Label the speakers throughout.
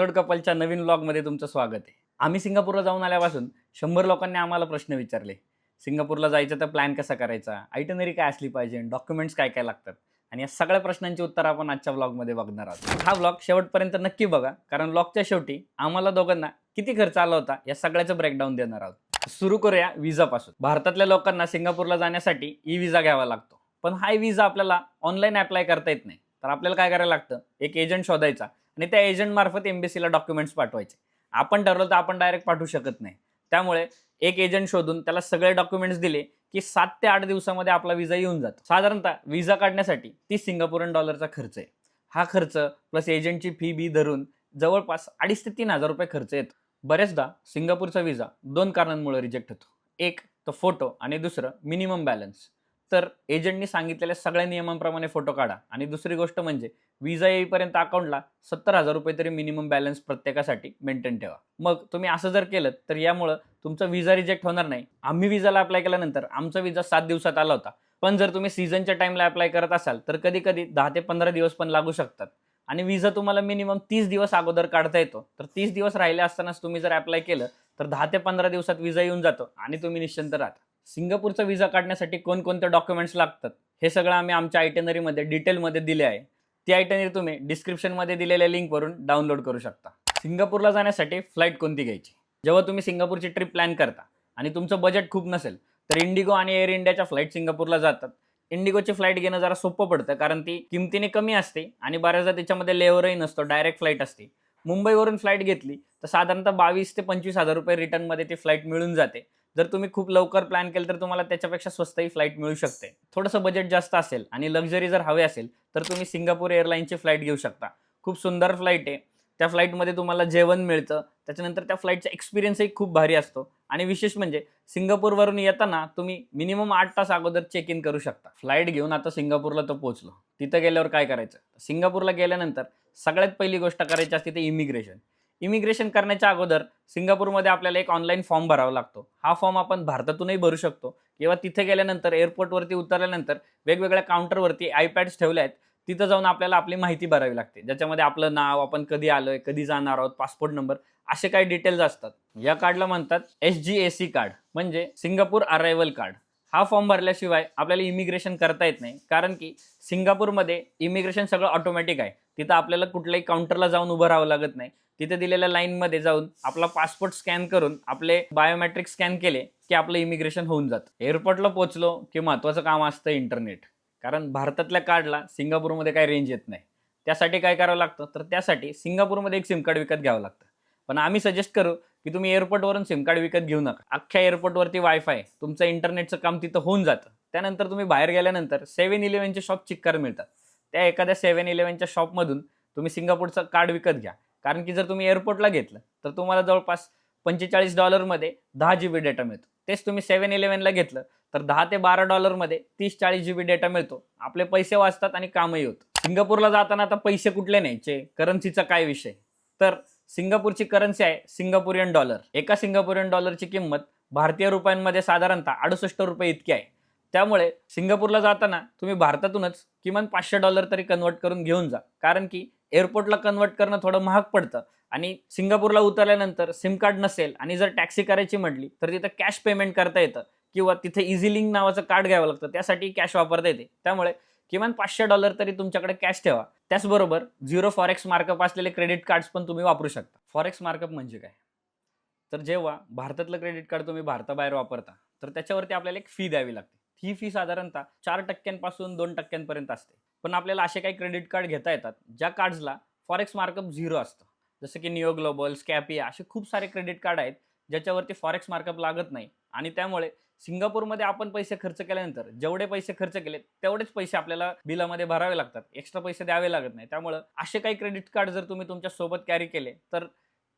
Speaker 1: हाय कपलच्या नवीन ब्लॉगमध्ये तुमचं स्वागत आहे. आम्ही सिंगापूरला जाऊन आल्यापासून शंभर लोकांनी आम्हाला प्रश्न विचारले. सिंगापूरला जायचं तर प्लॅन कसा करायचा? आयटनरी काय असली पाहिजे? डॉक्युमेंट्स काय काय लागतात? आणि या सगळ्या प्रश्नांची उत्तर आपण आजच्या ब्लॉगमध्ये बघणार आहोत. हा ब्लॉग शेवटपर्यंत नक्की बघा कारण ब्लॉगच्या शेवटी आम्हाला दोघांना किती खर्च आला होता या सगळ्याचं ब्रेकडाऊन देणार आहोत. सुरू करूया विजापासून भारतातल्या लोकांना सिंगापूरला जाण्यासाठी ई विजा घ्यावा लागतो. पण हा विजा आपल्याला ऑनलाईन अप्लाय करता येत नाही. तर आपल्याला काय करायला लागतं? एक एजंट शोधायचा. आणि त्या एजंट मार्फत एम्बेसीला डॉक्युमेंट्स पाठवायचे. आपण ठरवलं तर आपण डायरेक्ट पाठवू शकत नाही. त्यामुळे एक एजंट शोधून त्याला सगळे डॉक्युमेंट्स दिले की सात ते आठ दिवसामध्ये आपला विजा येऊन जातो. साधारणतः विजा काढण्यासाठी तीस सिंगापुरन डॉलरचा खर्च आहे. हा खर्च प्लस एजंटची फी बी धरून जवळपास अडीच ते तीन हजार रुपये खर्च येतो. बरेचदा सिंगापूरचा विजा दोन कारणांमुळे रिजेक्ट होतो. एक तर फोटो आणि दुसरं मिनिमम बॅलन्स तर एजंटनी सांगितलेल्या सगळ्या नियमांप्रमाणे फोटो काढा. आणि दुसरी गोष्ट म्हणजे विजा येईपर्यंत अकाउंटला सत्तर हजार रुपये तरी मिनिमम बॅलन्स प्रत्येकासाठी मेंटेन ठेवा. मग तुम्ही असं जर केलं तर यामुळं तुमचा विजा रिजेक्ट होणार नाही. आम्ही विजाला अप्लाय केल्यानंतर आमचा विजा सात दिवसात आला होता. पण जर तुम्ही सीझनच्या टाईमला अप्लाय करत असाल तर कधी कधी दहा ते पंधरा दिवस पण लागू शकतात. आणि विजा तुम्हाला मिनिमम तीस दिवस अगोदर काढता येतो. तर तीस दिवस राहिले असतानाच तुम्ही जर अप्लाय केलं तर दहा ते पंधरा दिवसात विजा येऊन जातो आणि तुम्ही निश्चिंत राहता. सिंगापूरचा विजा काढण्यासाठी कोणकोणते डॉक्युमेंट्स लागतात? हे सगळं आम्ही आमच्या आयटेनरीमध्ये डिटेलमध्ये दिले आहे. ती आयटेनरी तुम्ही डिस्क्रिप्शनमध्ये दिलेल्या लिंकवरून डाउनलोड करू शकता. सिंगापूरला जाण्यासाठी फ्लाईट कोणती घ्यायची? जेव्हा तुम्ही सिंगापूरची ट्रिप प्लॅन करता आणि तुमचं बजेट खूप नसेल तर इंडिगो आणि एअर इंडियाच्या फ्लाईट सिंगापूरला जातात. इंडिगोची फ्लाईट घेणं जरा सोपं पडतं कारण ती किमतीने कमी असते आणि बऱ्याचदा त्याच्यामध्ये लेवरही नसतो डायरेक्ट फ्लाईट असते. मुंबईवरून फ्लाईट घेतली तर साधारणतः बावीस ते पंचवीस हजार रुपये रिटर्नमध्ये ती फ्लाईट मिळून जाते. जर तुम्ही खूप लवकर प्लॅन केलं तर तुम्हाला त्याच्यापेक्षा स्वस्तही फ्लाईट मिळू शकते. थोडंसं बजेट जास्त असेल आणि लक्झरी जर हवे असेल तर तुम्ही सिंगापूर एअरलाईनची फ्लाईट घेऊ शकता. खूप सुंदर फ्लाईट आहे. त्या फ्लाईटमध्ये तुम्हाला जेवण मिळतं. त्याच्यानंतर त्या फ्लाईटचा एक्सपिरियन्सही खूप भारी असतो. आणि विशेष म्हणजे सिंगापूरवरून येताना तुम्ही मिनिमम आठ तास अगोदर चेक इन करू शकता. फ्लाईट घेऊन आता सिंगापूरला तर पोहोचलो. तिथं गेल्यावर काय करायचं? सिंगापूरला गेल्यानंतर सगळ्यात पहिली गोष्ट करायची असते ते इमिग्रेशन इमिग्रेशन करण्याच्या अगोदर सिंगापूरमध्ये आपल्याला एक ऑनलाईन फॉर्म भरावा लागतो. हा फॉर्म आपण भारतातूनही भरू शकतो. किंवा तिथे गेल्यानंतर एअरपोर्टवरती उतरल्यानंतर वेगवेगळ्या काउंटरवरती आयपॅड्स ठेवले आहेत. तिथं जाऊन आपल्याला आपली माहिती भरावी लागते. ज्याच्यामध्ये आपलं नाव आपण कधी आलोय कधी जाणार आहोत पासपोर्ट नंबर असे काही डिटेल्स असतात. या कार्डला म्हणतात S G A C card म्हणजे सिंगापूर अरायव्हल कार्ड हा फॉर्म भरल्याशिवाय आपल्याला इमिग्रेशन करता येत नाही. कारण की सिंगापूरमध्ये इमिग्रेशन सगळं ऑटोमॅटिक आहे. तिथं आपल्याला कुठल्याही काउंटरला जाऊन उभं राहावं लागत नाही. तिथे दिलेल्या लाईनमध्ये जाऊन आपला पासपोर्ट स्कॅन करून आपले बायोमेट्रिक स्कॅन केले की आपलं इमिग्रेशन होऊन जातं. एअरपोर्टला पोहोचलो की महत्त्वाचं काम असतं इंटरनेट. कारण भारतातल्या कार्डला सिंगापूरमध्ये काही रेंज येत नाही. त्यासाठी काय करावं लागतं? तर त्यासाठी सिंगापूरमध्ये एक सिम कार्ड विकत घ्यावं लागतं. पण आम्ही सजेस्ट करू की तुम्ही एअरपोर्टवरून सिम कार्ड विकत घेऊ नका. अख्ख्या एअरपोर्टवरती वायफाय तुमचं इंटरनेटचं काम तिथं होऊन जातं. त्यानंतर तुम्ही बाहेर गेल्यानंतर सेव्हन इलेव्हनचे शॉप चिक्कार मिळतात. त्या एखाद्या सेव्हन इलेव्हनच्या शॉपमधून तुम्ही सिंगापूरचं कार्ड विकत घ्या. कारण की जर तुम्ही एअरपोर्टला घेतलं तर तुम्हाला जवळपास पंचेचाळीस डॉलरमध्ये दहा जी बी डेटा मिळतो. तेच तुम्ही सेवन इलेव्हनला घेतलं तर दहा ते बारा डॉलरमध्ये तीस चाळीस जी बी डेटा मिळतो. आपले पैसे वाचतात आणि कामही होतं. सिंगापूरला जाताना आता पैसे कुठले न्यायचे? करन्सीचा काय विषय? तर सिंगापूरची करन्सी आहे सिंगापुरियन डॉलर एका सिंगापुरियन डॉलरची किंमत भारतीय रुपयांमध्ये साधारणतः अडुसष्ट रुपये इतकी आहे. त्यामुळे सिंगापूरला जाताना तुम्ही भारतातूनच किमान पाचशे डॉलर तरी कन्वर्ट करून घेऊन जा. कारण की एअरपोर्टला कन्वर्ट करणं थोडं महाग पडतं. आणि सिंगापूरला उतरल्यानंतर सिम कार्ड नसेल आणि जर टॅक्सी करायची म्हटली तर तिथं कॅश पेमेंट करता येतं. किंवा तिथे इझी लिंक नावाचं कार्ड घ्यावं लागतं. त्यासाठी कॅश वापरता येते. त्यामुळे किमान पाचशे डॉलर तरी तुमच्याकडे कॅश ठेवा. त्याचबरोबर झिरो फॉरेक्स मार्कअप असलेले क्रेडिट कार्ड्स पण तुम्ही वापरू शकता. फॉरेक्स मार्कअप म्हणजे काय? तर जेव्हा भारतातलं क्रेडिट कार्ड तुम्ही भारताबाहेर वापरता तर त्याच्यावरती आपल्याला एक फी द्यावी लागते. ही फी साधारणतः चार टक्क्यांपासून दोन टक्क्यांपर्यंत असते. पण आपल्याला असे काही क्रेडिट कार्ड घेता येतात ज्या कार्ड्सला फॉरेक्स मार्कअप झिरो असतं. जसं की नियो ग्लोबल स्कॅपिया असे खूप सारे क्रेडिट कार्ड आहेत ज्याच्यावरती फॉरेक्स मार्कअप लागत नाही. आणि त्यामुळे सिंगापूरमध्ये आपण पैसे खर्च केल्यानंतर जेवढे पैसे खर्च केले तेवढेच पैसे आपल्याला बिलामध्ये भरावे लागतात. एक्स्ट्रा पैसे द्यावे लागत नाही. त्यामुळं असे काही क्रेडिट कार्ड जर तुम्ही तुमच्यासोबत कॅरी केले तर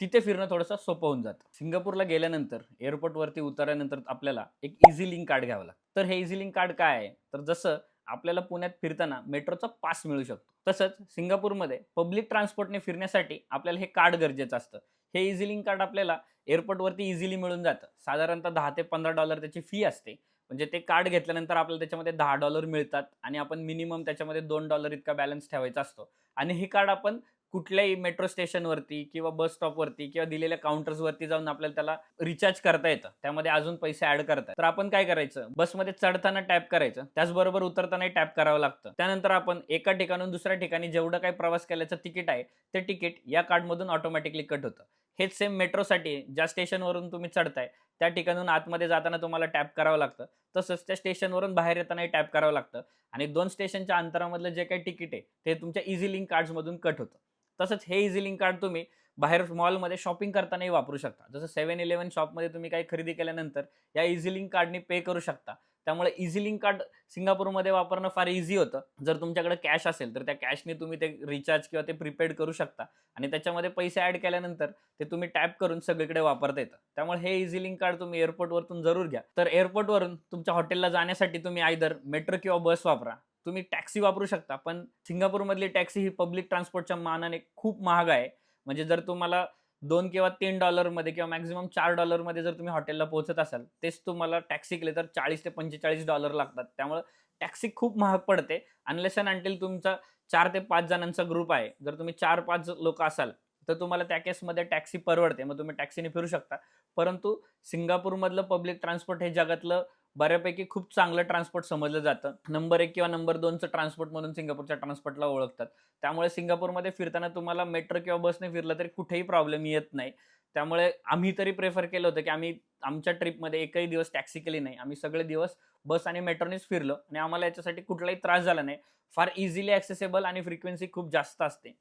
Speaker 1: तिथे फिरणं थोडंसं सोपं होऊन जातं. सिंगापूरला गेल्यानंतर एअरपोर्टवरती उतरल्यानंतर आपल्याला एक इझी लिंक कार्ड घ्यावं लागतं. तर हे इझी लिंक कार्ड काय आहे? तर जसं आपल्याला पुण्यात फिरताना मेट्रोचा पास मिळू शकतो. तसंच सिंगापूरमध्ये पब्लिक ट्रान्सपोर्टने फिरण्यासाठी आपल्याला हे कार्ड गरजेचं असतं. हे इझिलिंग कार्ड आपल्याला एअरपोर्टवरती इझिली मिळून जातं. साधारणतः दहा ते पंधरा डॉलर त्याची फी असते. म्हणजे ते कार्ड घेतल्यानंतर आपल्याला त्याच्यामध्ये दहा डॉलर मिळतात आणि आपण मिनिमम त्याच्यामध्ये दोन डॉलर इतका बॅलन्स ठेवायचा असतो. आणि हे कार्ड आपण कुठल्याही मेट्रो स्टेशनवरती किंवा बस स्टॉपवरती किंवा दिलेल्या काउंटर्सवरती जाऊन आपल्याला त्याला रिचार्ज करता येतं. त्यामध्ये अजून पैसे ऍड करतात तर आपण काय करायचं? बसमध्ये चढताना टॅप करायचं. त्याचबरोबर उतरतानाही टॅप करावं लागतं. त्यानंतर आपण एका ठिकाणून दुसऱ्या ठिकाणी जेवढं काही प्रवास केल्याचं तिकीट आहे ते तिकीट या कार्डमधून ऑटोमॅटिकली कट होतं. हेच सेम मेट्रोसाठी ज्या स्टेशनवरून तुम्ही चढताय त्या ठिकाणून आतमध्ये जाताना तुम्हाला टॅप करावं लागतं. तसंच त्या स्टेशनवरून बाहेर येतानाही टॅप करावं लागतं. आणि दोन स्टेशनच्या अंतरामधलं जे काही तिकीट आहे ते तुमच्या इझी लिंक कार्ड्समधून कट होतं. तसंच हे इझी लिंक कार्ड तुम्ही. बाहेर मॉलमध्ये शॉपिंग करतानाही वापरू शकता. जसं सेव्हन इलेव्हन शॉपमध्ये तुम्ही काही खरेदी केल्यानंतर या इझी लिंक कार्डनी पे करू शकता. त्यामुळे इझी लिंक कार्ड सिंगापूरमध्ये वापरणं फार इझी होतं. जर तुमच्याकडे कॅश असेल तर त्या कॅशने तुम्ही ते रिचार्ज किंवा ते प्रीपेड करू शकता. आणि त्याच्यामध्ये पैसे ॲड केल्यानंतर ते तुम्ही टॅप करून सगळीकडे वापरता येतं. त्यामुळे हे इझी लिंक कार्ड तुम्ही. एअरपोर्टवरून जरूर घ्या. तर एअरपोर्टवरून तुमच्या हॉटेलला जाण्यासाठी तुम्ही आयदर मेट्रो किंवा बस वापरा. तुम्ही टॅक्सी वापरू शकता पण सिंगापूरमधली टॅक्सी ही पब्लिक ट्रान्सपोर्टच्या मानाने खूप महाग आहे. म्हणजे जर तुम्हाला दोन किंवा तीन डॉलरमध्ये किंवा मॅक्झिमम चार डॉलरमध्ये जर तुम्ही हॉटेलला पोहोचत असाल तेच तुम्हाला टॅक्सी केले तर चाळीस ते पंचेचाळीस डॉलर लागतात. त्यामुळं टॅक्सी खूप महाग पडते. अनलेस अँड अँटील तुमचा चार ते पाच जणांचा ग्रुप आहे. जर तुम्ही चार पाच लोक असाल तर तुम्हाला त्या केसमध्ये टॅक्सी परवडते. मग तुम्ही टॅक्सीने फिरू शकता. परंतु सिंगापूरमधलं पब्लिक ट्रान्सपोर्ट हे जगातलं बऱ्यापैकी खूप चांगलं ट्रान्सपोर्ट समजलं जातं. नंबर एक किंवा नंबर दोनचं ट्रान्सपोर्ट म्हणून सिंगापूरच्या ट्रान्सपोर्टला ओळखतात. त्यामुळे सिंगापूरमध्ये फिरताना तुम्हाला मेट्रो किंवा बसने फिरलं तरी कुठेही प्रॉब्लेम येत नाही. त्यामुळे आम्ही तरी प्रेफर केलं होतं की आम्ही आमच्या ट्रिपमध्ये एकही दिवस टॅक्सी केली नाही. आम्ही सगळे दिवस बस आणि मेट्रोनेच फिरलो आणि आम्हाला याच्यासाठी कुठलाही त्रास झाला नाही. फार इझिली ॲक्सेसेबल आणि फ्रिक्वेन्सी खूप जास्त असते.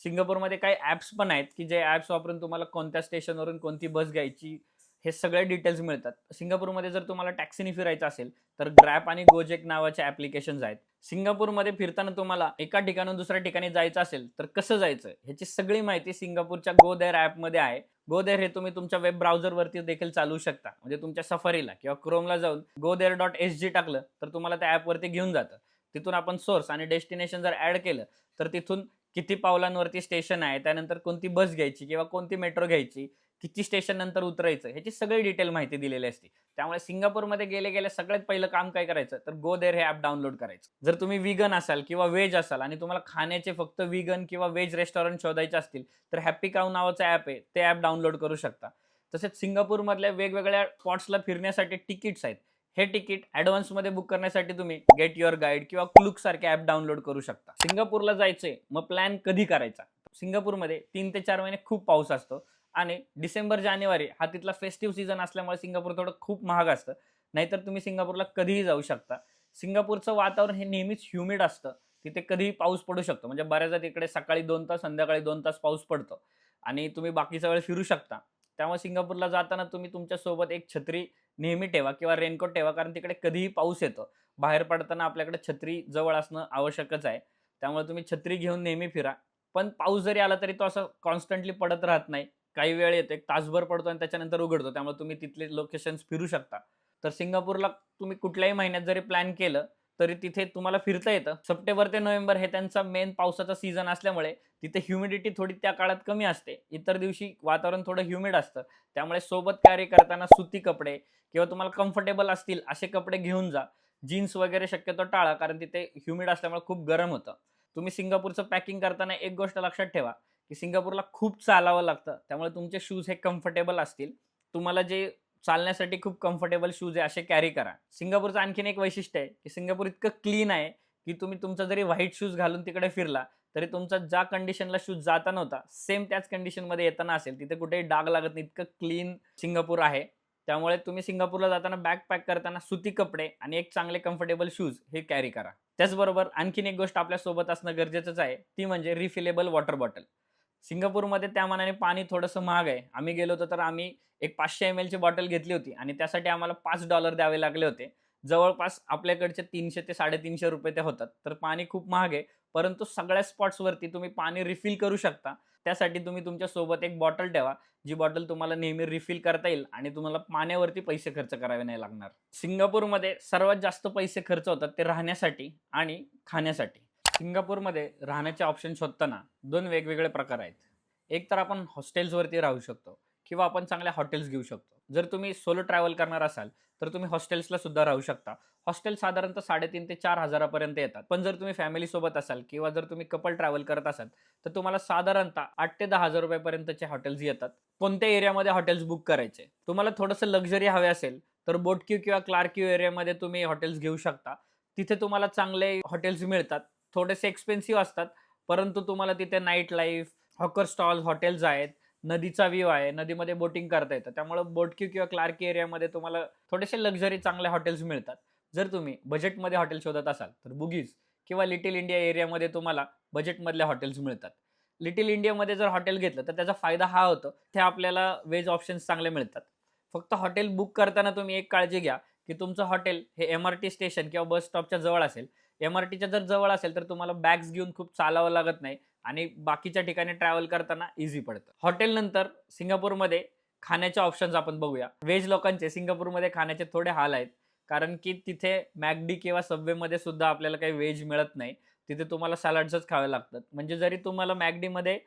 Speaker 1: सिंगापूरमध्ये काही ॲप्स पण आहेत की जे ॲप्स वापरून तुम्हाला कोणत्या स्टेशनवरून कोणती बस घ्यायची हे सगळे डिटेल्स मिळतात. सिंगापूरमध्ये जर तुम्हाला टॅक्सीने फिरायचं असेल तर ग्रॅप आणि गोजेक नावाचे ॲप्लिकेशन्स आहेत. सिंगापूरमध्ये फिरताना तुम्हाला एका ठिकाणून दुसऱ्या ठिकाणी जायचं असेल तर कसं जायचं? ह्याची सगळी माहिती सिंगापूरच्या गो देअर ॲपमध्ये आहे. गो देअर हे तुम्ही तुमच्या वेब ब्राउझरवरती देखील चालू शकता. म्हणजे तुमच्या सफारीला किंवा क्रोमला जाऊन go there dot S G टाकलं तर तुम्हाला त्या ॲपवरती घेऊन जातं. तिथून आपण सोर्स आणि डेस्टिनेशन जर ॲड केलं तर तिथून किती पावलांवरती स्टेशन आहे त्यानंतर कोणती बस घ्यायची किंवा कोणती मेट्रो घ्यायची किती स्टेशन नंतर उतरायचं ह्याची सगळी डिटेल माहिती दिलेली असते. त्यामुळे सिंगापूरमध्ये गेले गेले सगळ्यात पहिलं काम काय करायचं? तर गो देर हे ॲप डाउनलोड करायचं. जर तुम्ही विगन असाल किंवा व्हेज असाल आणि तुम्हाला खाण्याचे फक्त विगन किंवा व्हेज रेस्टॉरंट शोधायचे असतील तर हॅपी काऊ नावाचं ॲप आहे ते ॲप डाउनलोड करू शकता. तसेच सिंगापूरमधल्या वेगवेगळ्या स्पॉट्सला फिरण्यासाठी तिकीट्स आहेत. हे तिकीट ॲडव्हान्समध्ये बुक करण्यासाठी तुम्ही गेट युअर गाईड किंवा क्लुक सारखे ॲप डाउनलोड करू शकता. सिंगापूरला जायचंय मग प्लॅन कधी करायचा? सिंगापूरमध्ये तीन ते चार महिने खूप पाऊस असतो. आणि डिसेंबर जानेवारी हा तिथला फेस्टिव्ह सीझन असल्यामुळे सिंगापूर थोडं खूप महाग असतं. नाहीतर तुम्ही सिंगापूरला कधीही जाऊ शकता. सिंगापूरचं वातावरण हे नेहमीच ह्युमिड असतं. तिथे कधीही पाऊस पडू शकतो. म्हणजे बऱ्याचदा तिकडे सकाळी दोन तास संध्याकाळी दोन तास पाऊस पडतो. आणि तुम्ही बाकीचा वेळ फिरू शकता. त्यामुळे सिंगापूरला जाताना तुम्ही तुमच्यासोबत एक छत्री नेहमी ठेवा किंवा रेनकोट ठेवा कारण तिकडे कधीही पाऊस येतो. बाहेर पडताना आपल्याकडे छत्री जवळ असणं आवश्यकच आहे. त्यामुळे तुम्ही छत्री घेऊन नेहमी फिरा. पण पाऊस जरी आला तरी तो असं कॉन्स्टंटली पडत राहत नाही. काही वेळ येतो एक तासभर पडतो आणि त्याच्यानंतर उघडतो. त्यामुळे तुम्ही तिथले लोकेशन्स फिरू शकता. तर सिंगापूरला तुम्ही कुठल्याही महिन्यात जरी प्लॅन केलं तरी तिथे तुम्हाला फिरता येतं. सप्टेंबर ते नोव्हेंबर हे त्यांचा मेन पावसाचा सीझन असल्यामुळे तिथे ह्युमिडिटी थोडी त्या काळात कमी असते. इतर दिवशी वातावरण थोडं ह्युमिड असतं. त्यामुळे सोबत कॅरी करताना सुती कपडे किंवा तुम्हाला कम्फर्टेबल असतील असे कपडे घेऊन जा. जीन्स वगैरे शक्यतो टाळा कारण तिथे ह्युमिड असल्यामुळे खूप गरम होतं. तुम्ही सिंगापूरचं पॅकिंग करताना एक गोष्ट लक्षात ठेवा. की सिंगापूरला खूप चालावं लागतं. त्यामुळे तुमचे शूज हे कम्फर्टेबल असतील. तुम्हाला जे चालण्यासाठी खूप कम्फर्टेबल शूज आहे असे कॅरी करा. सिंगापूरचं आणखीन एक वैशिष्ट्य आहे की सिंगापूर इतकं क्लीन आहे की तुम्ही तुमचा जरी व्हाईट शूज घालून तिकडे फिरला तरी तुमचा ज्या कंडिशनला शूज जाता नव्हता सेम त्याच कंडिशनमध्ये येताना असेल. तिथे कुठेही डाग लागत नाही इतकं क्लीन सिंगापूर आहे. त्यामुळे तुम्ही सिंगापूरला जाताना बॅग पॅक करताना सुती कपडे आणि एक चांगले कम्फर्टेबल शूज हे कॅरी करा. त्याचबरोबर आणखीन एक गोष्ट आपल्यासोबत असणं गरजेचंच आहे ती म्हणजे रिफिलेबल वॉटर बॉटल सिंगापूरमध्ये त्या मानाने पाणी थोडंसं महाग आहे. आम्ही गेलो होतो तर आम्ही एक पाचशे एम एलची बॉटल घेतली होती आणि त्यासाठी आम्हाला पाच डॉलर द्यावे लागले होते. जवळपास आपल्याकडचे तीनशे ते साडेतीनशे रुपये ते होतात. तर पाणी खूप महाग आहे. परंतु सगळ्या स्पॉट्सवरती तुम्ही पाणी रिफिल करू शकता. त्यासाठी तुम्ही तुमच्यासोबत एक बॉटल ठेवा जी बॉटल तुम्हाला नेहमी रिफिल करता येईल आणि तुम्हाला पाण्यावरती पैसे खर्च करावे नाही लागणार. सिंगापूरमध्ये सर्वात जास्त पैसे खर्च होतात ते राहण्यासाठी आणि खाण्यासाठी. सिंगापूरमध्ये राहण्याचे ऑप्शन शोधताना दोन वेगवेगळे प्रकार आहेत. एक तर आपण हॉस्टेल्सवरती राहू शकतो किंवा आपण चांगल्या हॉटेल्स घेऊ शकतो. जर तुम्ही सोलो ट्रॅव्हल करणार असाल तर तुम्ही हॉस्टेल्सला सुद्धा राहू शकता. हॉस्टेल साधारणतः साडेतीन ते चार हजारापर्यंत येतात. पण जर तुम्ही फॅमिलीसोबत असाल किंवा जर तुम्ही कपल ट्रॅव्हल करत असाल तर तुम्हाला साधारणतः आठ ते दहा हजार रुपयापर्यंतचे हॉटेल्स येतात. कोणत्या एरियामध्ये हॉटेल्स बुक करायचे? तुम्हाला थोडंसं लक्झरी हवे असेल तर बोटक्यू किंवा क्लार्क्यू एरियामध्ये तुम्ही हॉटेल्स घेऊ शकता. तिथे तुम्हाला चांगले हॉटेल्स मिळतात. थोडेसे एक्सपेन्सिव्ह असतात. परंतु तुम्हाला तिथे night life hawker stall hotels आहेत. नदीचा व्ह्यू आहे. नदीमध्ये बोटिंग करता येतं. त्यामुळं बोटक्यू किंवा क्लार्की एरियामध्ये तुम्हाला थोडेसे लक्झरी चांगले हॉटेल्स मिळतात. जर तुम्ही बजेटमध्ये हॉटेल शोधत असाल तर बुगीज किंवा लिटिल इंडिया एरियामध्ये तुम्हाला बजेटमधले हॉटेल्स मिळतात. लिटिल इंडियामध्ये जर हॉटेल घेतलं तर त्याचा फायदा हा होतो ते आपल्याला वेज ऑप्शन्स चांगले मिळतात. फक्त हॉटेल बुक करताना तुम्ही एक काळजी घ्या की तुमचं हॉटेल हे एम आर टी स्टेशन किंवा बस स्टॉपच्या जवळ असेल एम आर टीच्या जर जवळ असेल तर तुम्हाला बॅग्स घेऊन खूप चालावं लागत नाही आणि बाकीच्या ठिकाणी ट्रॅव्हल करताना इझी पडतं. हॉटेलनंतर सिंगापूरमध्ये खाण्याचे ऑप्शन्स आपण बघूया. व्हेज लोकांचे सिंगापूरमध्ये खाण्याचे थोडे हाल आहेत. कारण की तिथे मॅगडी किंवा सबवेमध्ये सुद्धा आपल्याला काही व्हेज मिळत नाही. तिथे तुम्हाला सॅलड्सच खावे लागतात. म्हणजे जरी तुम्हाला मॅगडीमध्ये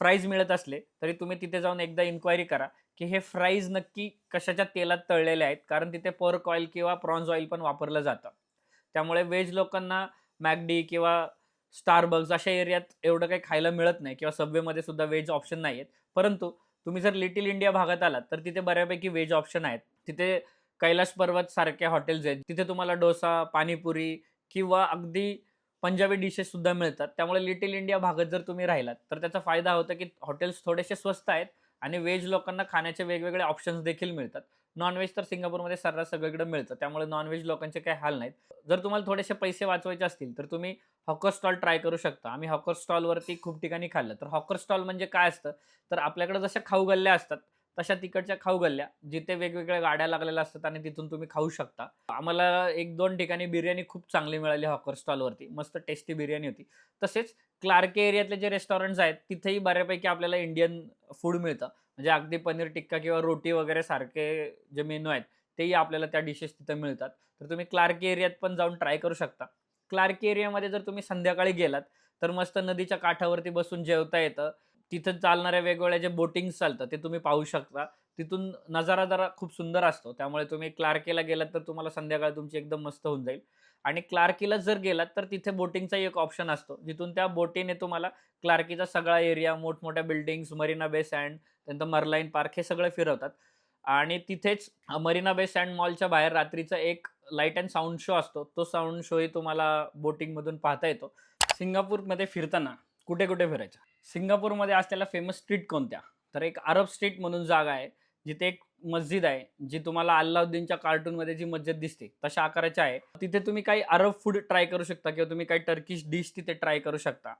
Speaker 1: फ्राईज मिळत असले तरी तुम्ही तिथे जाऊन एकदा इन्क्वायरी करा की हे फ्राईज नक्की कशाच्या तेलात तळलेले आहेत? कारण तिथे पर्क ऑइल किंवा प्रॉन्झ ऑइल पण वापरलं जातं. त्यामुळे व्हेज लोकांना मॅगडी किंवा स्टारबक्स अशा एरियात एवढं काही खायला मिळत नाही किंवा सबवेमध्ये सुद्धा व्हेज ऑप्शन नाही आहेत परंतु तुम्ही जर लिटिल इंडिया भागात आलात तर तिथे बऱ्यापैकी व्हेज ऑप्शन आहेत. तिथे कैलाश पर्वत सारखे हॉटेल्स आहेत. तिथे तुम्हाला डोसा पाणीपुरी किंवा अगदी पंजाबी डिशेस सुद्धा मिळतात. त्यामुळे लिटिल इंडिया भागात जर तुम्ही राहिलात तर त्याचा फायदा होतो की हॉटेल्स थोडेसे स्वस्त आहेत आणि व्हेज लोकांना खाण्याचे वेगवेगळे ऑप्शन्स देखील मिळतात. नॉनव्हेज तर सिंगापूरमध्ये सर्रास सगळीकडे मिळतं. त्यामुळे नॉनव्हेज लोकांचे काही हाल नाहीत. जर तुम्हाला थोडेसे पैसे वाचवायचे असतील तर तुम्ही हॉकर स्टॉल ट्राय करू शकता. आम्ही हॉकर स्टॉलवरती खूप ठिकाणी खाल्लं. तर हॉकर स्टॉल म्हणजे काय असतं? तर आपल्याकडे जशा खाऊ गल्ल्या असतात तशा तिकडच्या खाऊ गल्ल्या जिथे वेगवेगळ्या गाड्या लागलेल्या असतात आणि तिथून तुम्ही खाऊ शकता. आम्हाला एक दोन ठिकाणी बिर्याणी खूप चांगली मिळाली हॉकर स्टॉलवरती मस्त टेस्टी बिर्याणी होती. तसेच क्लार्के एरियातले जे रेस्टॉरंट्स आहेत तिथेही बऱ्यापैकी आपल्याला इंडियन फूड मिळतं. म्हणजे अगदी पनीर टिक्का किंवा रोटी वगैरे सारखे जे मेनू आहेत तेही आपल्याला त्या डिशेस तिथं मिळतात. तर तुम्ही क्लार्की एरियात पण जाऊन ट्राय करू शकता. क्लार्की एरियामध्ये जर तुम्ही संध्याकाळी गेलात तर मस्त नदीच्या काठावरती बसून जेवता येतं. तिथं चालणाऱ्या वेगवेगळ्या जे बोटिंग्स चालतं ते तुम्ही पाहू शकता. तिथून नजारा जरा खूप सुंदर असतो. त्यामुळे तुम्ही क्लार्केला गेलात तर तुम्हाला संध्याकाळ तुमची एकदम मस्त होऊन जाईल. आणि क्लार्कीला जर गेलात तर तिथे बोटिंगचा एक ऑप्शन असतो. जिथून त्या बोटीने तुम्हाला क्लार्कीचा सगळा एरिया मोठमोठ्या बिल्डिंग्स मरीना बे सँड त्यानंतर मरलाईन पार्क हे सगळं फिरवतात. आणि तिथेच मरीना बे सँड मॉलच्या बाहेर रात्रीचा एक लाइट अँड साऊंड शो असतो. तो साऊंड शोही तुम्हाला बोटिंगमधून पाहता येतो. सिंगापूरमध्ये फिरताना कुठे कुठे फिरायचं? सिंगापूरमध्ये असलेल्या फेमस स्ट्रीट कोणत्या? तर एक अरब स्ट्रीट म्हणून जागा आहे. जिथे एक मस्जिद आहे जी तुम्हाला अल्लाउद्दीनच्या कार्टूनमध्ये जी मस्जिद दिसते तशा आकाराची आहे. तिथे तुम्ही काही अरब फूड ट्राय करू शकता किंवा तुम्ही काही टर्किश डिश तिथे ट्राय करू शकता.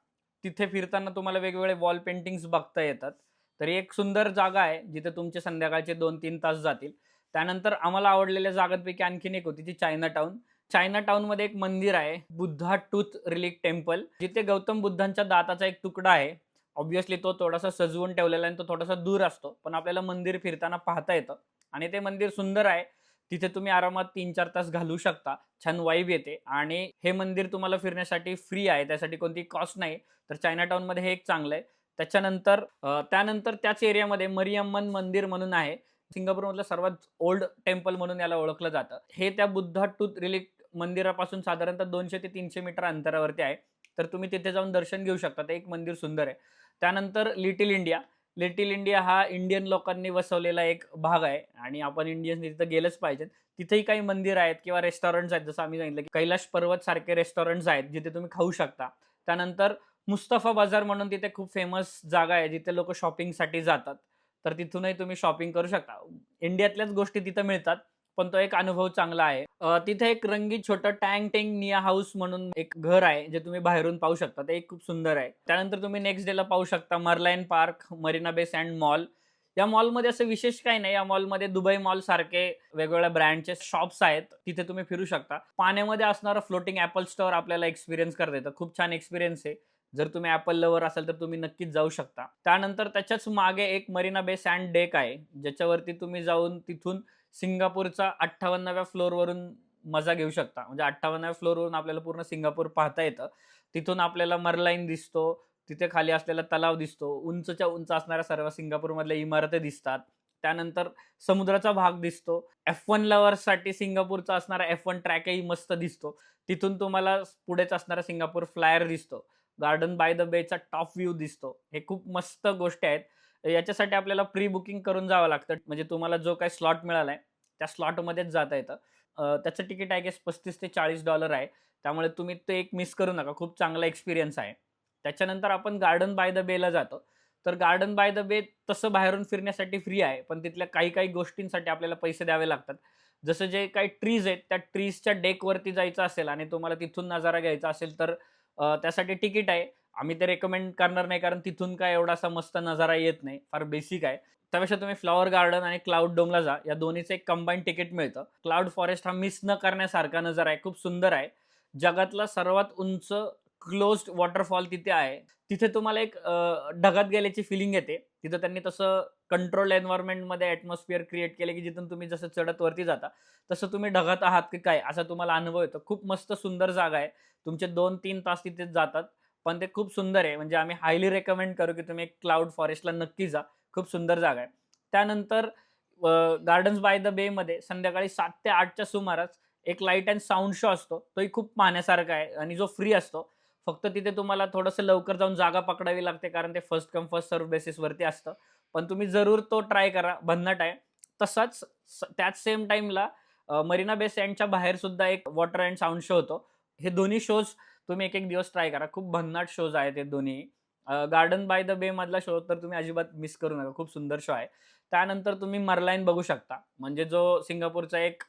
Speaker 1: तिथे फिरताना तुम्हाला वेगवेगळे वॉल पेंटिंग्स बघता येतात. तर एक सुंदर जागा आहे जिथे तुमचे संध्याकाळचे दोन तीन तास जातील. त्यानंतर आम्हाला आवडलेल्या जागांपैकी आणखीन एक होती ती चायना टाउन चायना टाऊनमध्ये एक मंदिर आहे बुद्धा टूथ रिलीक टेम्पल जिथे गौतम बुद्धांच्या दाताचा एक तुकडा आहे. ऑब्व्हियसली तो थोडासा सजवून ठेवलेला आहे आणि तो थोडासा दूर असतो. पण आपल्याला मंदिर फिरताना पाहता येतं. आणि ते मंदिर सुंदर आहे. तिथे तुम्ही आरामात तीन चार तास घालवू शकता. छान वाईब येते. आणि हे मंदिर तुम्हाला फिरण्यासाठी फ्री आहे. त्यासाठी कोणती कॉस्ट नाही. तर चायना टाउनमध्ये हे एक चांगलं आहे. त्याच्यानंतर त्यानंतर त्याच एरियामध्ये मरियम्मन मंदिर म्हणून आहे. सिंगापूरमधलं सर्वात ओल्ड टेम्पल म्हणून याला ओळखलं जातं. हे त्या बुद्धा टूथ रिलिक मंदिरापासून साधारणतः दोनशे ते तीनशे मीटर अंतरावरती आहे. तर तुम्ही तिथे जाऊन दर्शन घेऊ शकता. ते एक मंदिर सुंदर आहे. त्यानंतर लिटिल इंडिया. लिटिल इंडिया हा इंडियन लोकांनी वसवलेला एक भाग आहे आणि आपण इंडियन्स तिथं गेलंच पाहिजेत. तिथेही काही मंदिर आहेत किंवा रेस्टॉरंट्स आहेत जसं आम्ही सांगितलं की कैलाश पर्वत सारखे रेस्टॉरंट्स आहेत जिथे तुम्ही खाऊ शकता. त्यानंतर मुस्तफा बाजार म्हणून तिथे खूप फेमस जागा आहे जिथे लोक शॉपिंगसाठी जातात. तर तिथूनही तुम्ही शॉपिंग करू शकता. इंडियातल्याच गोष्टी तिथं मिळतात. पण तो एक अनुभव चांगला आहे. तिथे एक रंगीत छोटं टँग टेंग निया हाऊस म्हणून एक घर आहे जे तुम्ही बाहेरून पाहू शकता. ते एक खूप सुंदर आहे. त्यानंतर तुम्ही नेक्स्ट डेला पाहू शकता Merlion park Marina Bay Sand mall. या मॉलमध्ये असं विशेष काही नाही. या मॉलमध्ये दुबई मॉल सारखे वेगवेगळ्या ब्रँडचे शॉप्स आहेत. तिथे तुम्ही फिरू शकता. पाण्यामध्ये असणारं फ्लोटिंग ॲपल स्टोअर आपल्याला एक्सपिरियन्स करता येतं. खूप छान एक्सपिरियन्स आहे. जर तुम्ही ॲपल लवर असाल तर तुम्ही नक्कीच जाऊ शकता. त्यानंतर त्याच्याच मागे एक मरीना बे सँड डेक आहे. ज्याच्यावरती तुम्ही जाऊन तिथून सिंगापूरचा अठ्ठावन्नाव्या फ्लोअरवरून मजा घेऊ शकता. म्हणजे अठ्ठावन्नाव्या फ्लोअरवरून आपल्याला पूर्ण सिंगापूर पाहता येतं. तिथून आपल्याला मरलाईन दिसतो. तिथे खाली असलेला तलाव दिसतो. उंचच्या उंच असणाऱ्या सर्व सिंगापूरमधल्या इमारती दिसतात. त्यानंतर समुद्राचा भाग दिसतो. एफ वन लवर्ससाठी सिंगापूरचा असणारा एफ वन ट्रॅकही मस्त दिसतो. तिथून तुम्हाला पुढेच असणारा सिंगापूर फ्लायर दिसतो. गार्डन बाय द बेचा टॉप व्ह्यू दिसतो. हे खूप मस्त गोष्टी आहेत. याच्यासाठी आपल्याला प्री बुकिंग करून जावं लागतं. म्हणजे तुम्हाला जो काही स्लॉट मिळाला आहे त्या स्लॉटमध्येच जाता येतं. त्याचं तिकीट आहे गेस पस्तीस ते चाळीस डॉलर आहे. त्यामुळे तुम्ही ते एक मिस करू नका. खूप चांगला एक्सपिरियन्स आहे. त्याच्यानंतर आपण गार्डन बाय द बेला जातो. तर गार्डन बाय द बे तसं बाहेरून फिरण्यासाठी फ्री आहे. पण तिथल्या काही काही गोष्टींसाठी आपल्याला पैसे द्यावे लागतात. जसं जे काही ट्रीज आहेत त्या ट्रीजच्या डेकवरती जायचं असेल आणि तुम्हाला तिथून नजारा घ्यायचा असेल तर त्यासाठी तिकीट आहे. आम्ही ते रेकमेंड करणार नाही कारण तिथून काय एवढासा मस्त नजारा येत नाही. फार बेसिक आहे. त्यापेक्षा तुम्ही फ्लॉवर गार्डन आणि क्लाउड डोमला जा. या दोन्हीचं एक कंबाईन तिकीट मिळतं. क्लाउड फॉरेस्ट हा मिस न करण्यासारखा नजारा आहे. खूप सुंदर आहे. जगातला सर्वात उंच क्लोज्ड वॉटरफॉल तिथे आहे. तिथे तुम्हाला एक ढगात गेल्याची फिलिंग येते. तिथं त्यांनी तसं कंट्रोल एन्व्हायरमेंटमध्ये ॲटमॉस्फिअर क्रिएट केले की जिथून तुम्ही जसं चढत वरती जाता तसं तुम्ही ढगात आहात की काय असा तुम्हाला अनुभव येतो. खूप मस्त सुंदर जागा आहे. तुमचे दोन तीन तास तिथे जातात. पण ते खूप सुंदर आहे. म्हणजे आम्ही हायली रेकमेंड करू की तुम्ही क्लाउड फॉरेस्टला नक्की जा. खूप सुंदर जागा आहे. त्यानंतर गार्डन्स बाय द बेमध्ये संध्याकाळी सात ते आठच्या सुमारास एक लाइट अँड साऊंड शो असतो. तोही खूप पाहण्यासारखा आहे आणि जो फ्री असतो फक्त तिथे तुम्हाला थोडंसं लवकर जाऊन जागा पकडावी लागते कारण ते फर्स्ट कम फर्स्ट सर्व बेसिसवरती असतं. पण तुम्ही जरूर तो ट्राय करा. भन्नाट आहे. तसाच स- त्याच सेम टाईमला मरीना बे सँडच्या बाहेर सुद्धा एक वॉटर अँड साऊंड शो होतो. हे दोन्ही शोज तुम्ही एक एक दिवस ट्राय करा. खूप भन्नाट शोज आहेत हे दोन्ही. गार्डन बाय द बे मधला शो तर तुम्ही अजिबात मिस करू नका. खूप सुंदर शो आहे. त्यानंतर तुम्ही मरलाईन बघू शकता. म्हणजे जो सिंगापूरचा एक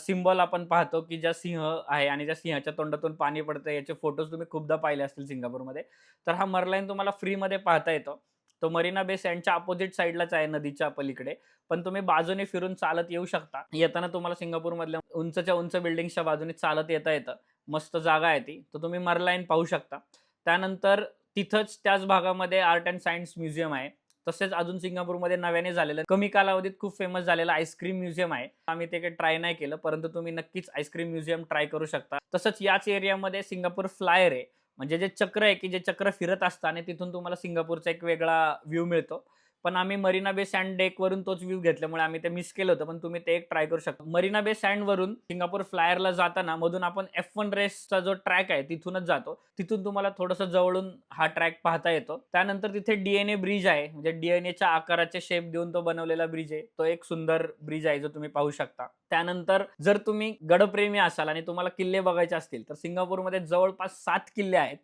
Speaker 1: सिम्बॉल आपण पाहतो की ज्या सिंह आहे आणि ज्या सिंहाच्या तोंडातून पाणी पडतं याचे फोटोज तुम्ही खूपदा पाहिले असतील सिंगापूरमध्ये. तर हा मरलाईन तुम्हाला फ्रीमध्ये पाहता येतो. तो मरीना बे सँडच्या अपोजिट साईडलाच आहे नदीच्या पलीकडे. पण तुम्ही बाजूने फिरून चालत येऊ शकता. येताना तुम्हाला सिंगापूरमधल्या उंचच्या उंच बिल्डिंगच्या बाजूने चालत येता येतं. मस्त जागा आहे ती तर तुम्ही मरलाईन पाहू शकता. त्यानंतर तिथंच त्याच भागामध्ये आर्ट अँड सायन्स म्युझियम आहे. तसेच अजून सिंगापूरमध्ये नव्याने झालेलं कमी कालावधीत खूप फेमस झालेलं आईस्क्रीम म्युझियम आहे. आम्ही ते काही ट्राय नाही केलं परंतु तुम्ही नक्कीच आईस्क्रीम म्युझियम ट्राय करू शकता. तसंच याच एरियामध्ये सिंगापूर फ्लायर आहे. म्हणजे जे चक्र आहे की जे चक्र फिरत असतं आणि तिथून तुम्हाला सिंगापूरचा एक वेगळा व्ह्यू मिळतो. पण आम्ही मरीना बे सँड डेक वरून तोच व्ह्यू घेतल्यामुळे आम्ही ते मिस केलं होतं पण तुम्ही ते एक ट्राय करू शकता. मरीना बे सँड वरून सिंगापूर फ्लायरला जाताना मधून आपण एफ वन रेसचा जो ट्रॅक आहे तिथूनच जातो. तिथून तुम्हाला थोडंसं जवळून हा ट्रॅक पाहता येतो. त्यानंतर तिथे डीएनए ब्रिज आहे म्हणजे डीएनएच्या आकाराचे शेप देऊन तो बनवलेला ब्रिज आहे. तो एक सुंदर ब्रिज आहे जो तुम्ही पाहू शकता. त्यानंतर जर तुम्ही गडप्रेमी असाल आणि तुम्हाला किल्ले बघायचे असतील तर सिंगापूरमध्ये जवळपास सात किल्ले आहेत.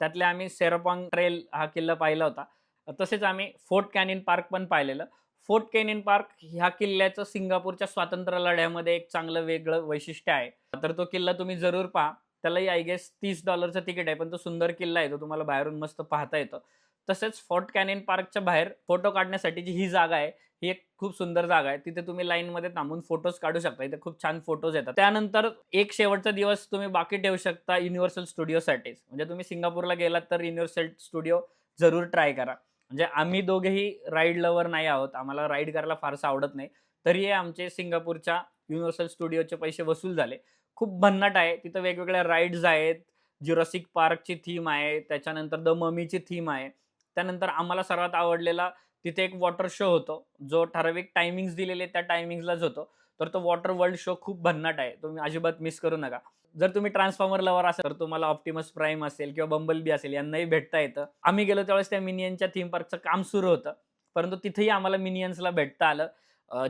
Speaker 1: त्यातले आम्ही सेरापांग ट्रेल हा किल्ला पाहिला होता. तसेच आम्ही फोर्ट कॅनिन पार्क पण पाहिलेलं. फोर्ट कॅनिन पार्क ह्या किल्ल्याचं सिंगापूरच्या स्वातंत्र्य लढ्यामध्ये एक चांगलं वेगळं वैशिष्ट्य आहे. तर तो किल्ला तुम्ही जरूर पहा. त्यालाही आय गेस तीस डॉलरचं तिकीट आहे पण तो सुंदर किल्ला आहे. तो तुम्हाला बाहेरून मस्त पाहता येतं. तसेच फोर्ट कॅनिन पार्कच्या बाहेर फोटो काढण्यासाठी जी ही जागा आहे ही एक खूप सुंदर जागा आहे. तिथे तुम्ही लाईनमध्ये थांबून फोटोज काढू शकता. इथे खूप छान फोटोज येतात. त्यानंतर एक शेवटचा दिवस तुम्ही बाकी ठेवू शकता युनिव्हर्सल स्टुडिओसाठीच म्हणजे तुम्ही सिंगापूरला गेलात तर युनिव्हर्सल स्टुडिओ जरूर ट्राय करा. म्हणजे आम्ही दोघेही राईड लवर नाही आहोत. आम्हाला राईड करायला फारसं आवडत नाही. तरी आमचे सिंगापूरच्या युनिव्हर्सल स्टुडिओचे पैसे वसूल झाले. खूप भन्नाट आहे. तिथं वेगवेगळ्या राईड्स आहेत. जुरासिक पार्कची थीम आहे. त्याच्यानंतर द ममीची थीम आहे. त्यानंतर आम्हाला सर्वात आवडलेला तिथे एक वॉटर शो होतो. जो ठराविक टायमिंग्स दिलेले त्या टायमिंग्सलाच होतो. तर तो वॉटर वर्ल्ड शो खूप भन्नाट आहे. तुम्ही अजिबात मिस करू नका. जर तुम्ही ट्रान्सफॉर्मर लवर असाल तर तुम्हाला ऑप्टिमस प्राईम असेल किंवा बंबल बी असेल यांनाही भेटता येतं. आम्ही गेलो त्यावेळेस त्या मिनियनच्या थीम पार्कचं काम सुरू होतं. परंतु तिथेही आम्हाला मिनियन्सला भेटता आलं.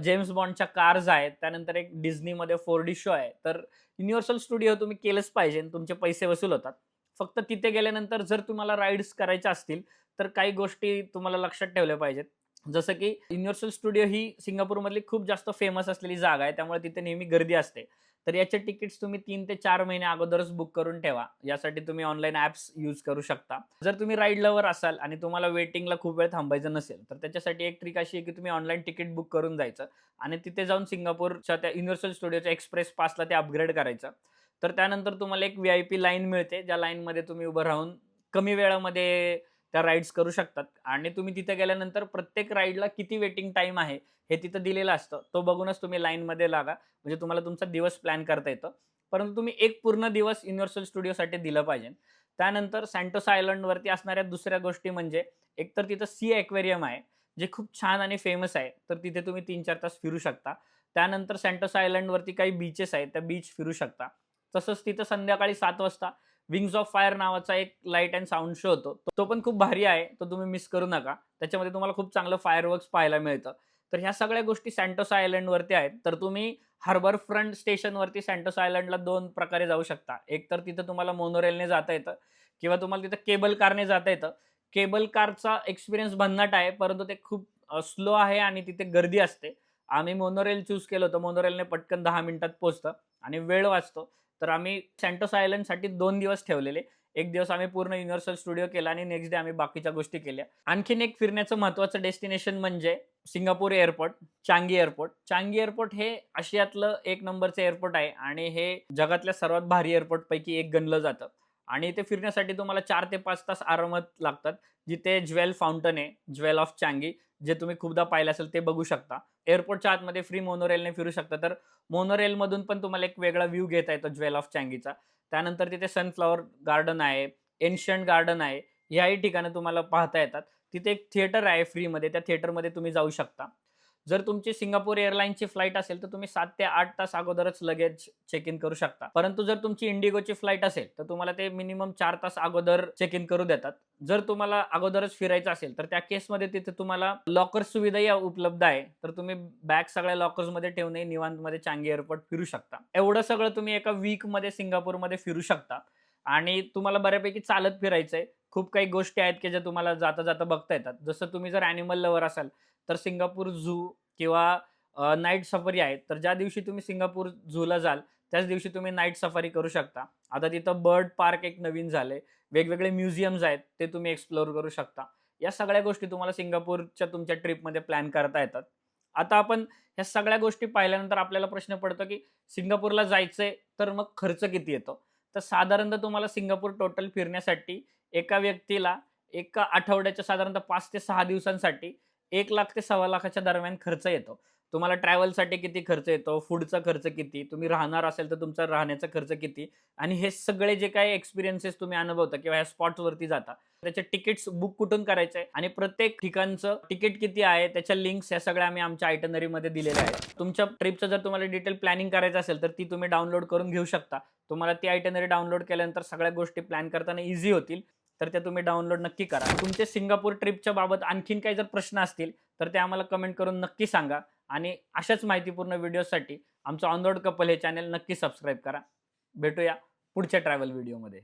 Speaker 1: जेम्स बॉन्डच्या कार्स आहेत. त्यानंतर एक डिझनीमध्ये फोर डी शो आहे. तर युनिव्हर्सल स्टुडिओ तुम्ही केलंच पाहिजे तुमचे पैसे वसूल होतात. फक्त तिथे गेल्यानंतर जर तुम्हाला राईड्स करायच्या असतील तर काही गोष्टी तुम्हाला लक्षात ठेवल्या पाहिजेत. जसं की युनिव्हर्सल स्टुडिओ ही सिंगापूरमधली खूप जास्त फेमस असलेली जागा आहे त्यामुळे तिथे नेहमी गर्दी असते. तर याचे तिकीट्स तुम्ही तीन ते चार महिने अगोदरच बुक करून ठेवा. यासाठी तुम्ही ऑनलाईन ॲप्स यूज करू शकता. जर तुम्ही राईड लवर असाल आणि तुम्हाला वेटिंगला खूप वेळ थांबायचं नसेल तर त्याच्यासाठी एक ट्रिक अशी आहे की तुम्ही ऑनलाईन तिकीट बुक करून जायचं आणि तिथे जाऊन सिंगापूरच्या त्या युनिव्हर्सल स्टुडिओच्या एक्सप्रेस पासला ते अपग्रेड करायचं. तर त्यानंतर तुम्हाला एक व्ही आय पी लाईन मिळते ज्या लाईनमध्ये तुम्ही उभं राहून कमी वेळामध्ये त्या राईड्स करू शकतात. आणि तुम्ही तिथे गेल्यानंतर प्रत्येक राईडला किती वेटिंग टाईम आहे हे तिथं दिलेलं असतं. तो बघूनच तुम्ही लाईनमध्ये लागा. म्हणजे तुम्हाला तुमचा दिवस प्लॅन करता येतं. परंतु तुम्ही एक पूर्ण दिवस युनिव्हर्सल स्टुडिओसाठी दिलं पाहिजे. त्यानंतर सँटोस आयलंडवरती असणाऱ्या दुसऱ्या गोष्टी म्हणजे एकतर तिथं सी ॲक्वेरियम आहे जे खूप छान आणि फेमस आहे. तर तिथे तुम्ही तीन चार तास फिरू शकता. त्यानंतर सँटोस आयलंडवरती काही बीचेस आहेत त्या बीच फिरू शकता. तसंच तिथं संध्याकाळी सात वाजता विंग्स ऑफ फायर नावाचा एक लाइट अँड साऊंड शो होतो. तो पण खूप भारी आहे. तो तुम्ही मिस करू नका. त्याच्यामध्ये तुम्हाला खूप चांगलं फायरवर्क्स पाहायला मिळतं. तर ह्या सगळ्या गोष्टी सँटोस आयलंडवरती आहेत. तर तुम्ही हार्बर फ्रंट स्टेशनवरती सँटोस आयलंडला दोन प्रकारे जाऊ शकता. एक तर तिथं तुम्हाला मोनोरेलने जाता येतं किंवा तुम्हाला तिथं केबल कारने जाता येतं. केबल कारचा एक्सपिरियन्स भन्नाट आहे परंतु ते खूप स्लो आहे आणि तिथे गर्दी असते. आम्ही मोनोरेल चूज केलं होतं. मोनोरेलने पटकन दहा मिनिटात पोचतं आणि वेळ वाचतो. तर आम्ही सँटोस आयलंडसाठी दोन दिवस ठेवलेले. एक दिवस आम्ही पूर्ण युनिव्हर्सल स्टुडिओ केला आणि नेक्स्ट डे आम्ही बाकीच्या गोष्टी केल्या. आणखीन एक फिरण्याचं महत्त्वाचं डेस्टिनेशन म्हणजे Singapore airport Changi airport Changi airport हे आशियातलं एक नंबरचं एअरपोर्ट आहे आणि हे जगातल्या सर्वात भारी एअरपोर्टपैकी एक गणलं जातं. आणि इथे फिरण्यासाठी तुम्हाला चार ते पाच तास आरामात लागतात. जिथे ज्वेल फाउंटन आहे ज्वेल ऑफ चांगी. जे तुम्ही खूपदा पाहिलं असेल ते बघू शकता. एअरपोर्टच्या आतमध्ये फ्री मोनोरेलने फिरू शकता. तर मोनोरेलमधून पण तुम्हाला एक वेगळा व्ह्यू घेता येतो ज्वेल ऑफ चांगीचा. त्यानंतर तिथे सनफ्लॉवर गार्डन आहे एन्शंट गार्डन आहे. ह्याही ठिकाणं तुम्हाला पाहता येतात. तिथे एक थिएटर आहे फ्रीमध्ये त्या थिएटरमध्ये तुम्ही जाऊ शकता. जर तुमची सिंगापूर एअरलाईनची फ्लाईट असेल तर तुम्ही सात ते आठ तास अगोदरच लगेच चेक इन करू शकता. परंतु जर तुमची इंडिगोची फ्लाईट असेल तर तुम्हाला ते मिनिमम चार तास अगोदर चेक इन करू देतात. जर तुम्हाला अगोदरच फिरायचं असेल तर त्या केसमध्ये तिथे तुम्हाला लॉकर सुविधाही उपलब्ध आहे. तर तुम्ही बॅग सगळ्या लॉकर्समध्ये ठेवूनही निवांतमध्ये चांगी एअरपोर्ट फिरू शकता. एवढं सगळं तुम्ही एका वीकमध्ये सिंगापूरमध्ये फिरू शकता. आणि तुम्हाला बऱ्यापैकी चालत फिरायचंय. खूप काही गोष्टी आहेत की ज्या तुम्हाला जाता जाता बघता येतात. जसं तुम्ही जर अॅनिमल लवर असाल तर सिंगापूर झू किंवा नाईट सफारी आहे. तर ज्या दिवशी तुम्ही सिंगापूर झूला जाल त्याच दिवशी तुम्ही नाईट सफारी करू शकता. आता तिथं बर्ड पार्क एक नवीन झाले वेगवेगळे म्युझियम्स आहेत ते तुम्ही एक्सप्लोअर करू शकता. या सगळ्या गोष्टी तुम्हाला सिंगापूरच्या तुमच्या ट्रिपमध्ये प्लॅन करता येतात. आता आपण ह्या सगळ्या गोष्टी पाहिल्यानंतर आपल्याला प्रश्न पडतो की सिंगापूरला जायचंय तर मग खर्च किती येतो? तर साधारणतः तुम्हाला सिंगापूर टोटल फिरण्यासाठी एका व्यक्तीला एका आठवड्याच्या साधारणतः पाच ते सहा दिवसांसाठी एक लाख ते सव्वा लाखाच्या दरम्यान खर्च येतो. तुम्हाला ट्रॅव्हलसाठी किती खर्च येतो? फूडचा खर्च किती? तुम्ही राहणार असेल तर तुमचा राहण्याचा खर्च किती? आणि हे सगळे जे काही एक्सपिरियन्सेस तुम्ही अनुभवता किंवा ह्या स्पॉट्सवरती जाता त्याचे तिकीट्स बुक कुठून करायचे? आहे आणि प्रत्येक ठिकाणचं तिकीट किती आहे? त्याच्या लिंक्स या सगळ्या आम्ही आमच्या आयटनरीमध्ये दिलेल्या आहेत. तुमच्या ट्रिपचं जर तुम्हाला डिटेल प्लॅनिंग करायचं असेल तर ती तुम्ही डाउनलोड करून घेऊ शकता. तुम्हाला ती आयटनरी डाउनलोड केल्यानंतर सगळ्या गोष्टी प्लॅन करताना इझी होतील. तर त्या तुम्ही डाउनलोड नक्की करा. तुमचे सिंगापूर ट्रिपच्या बाबत आणखीन काही जर प्रश्न असतील तर ते आम्हाला कमेंट करून नक्की सांगा. आणि अशाच माहितीपूर्ण व्हिडिओसाठी आमचं ऑन रोड कपल हे चॅनल नक्की सबस्क्राईब करा. भेटूया पुढच्या ट्रॅव्हल व्हिडिओमध्ये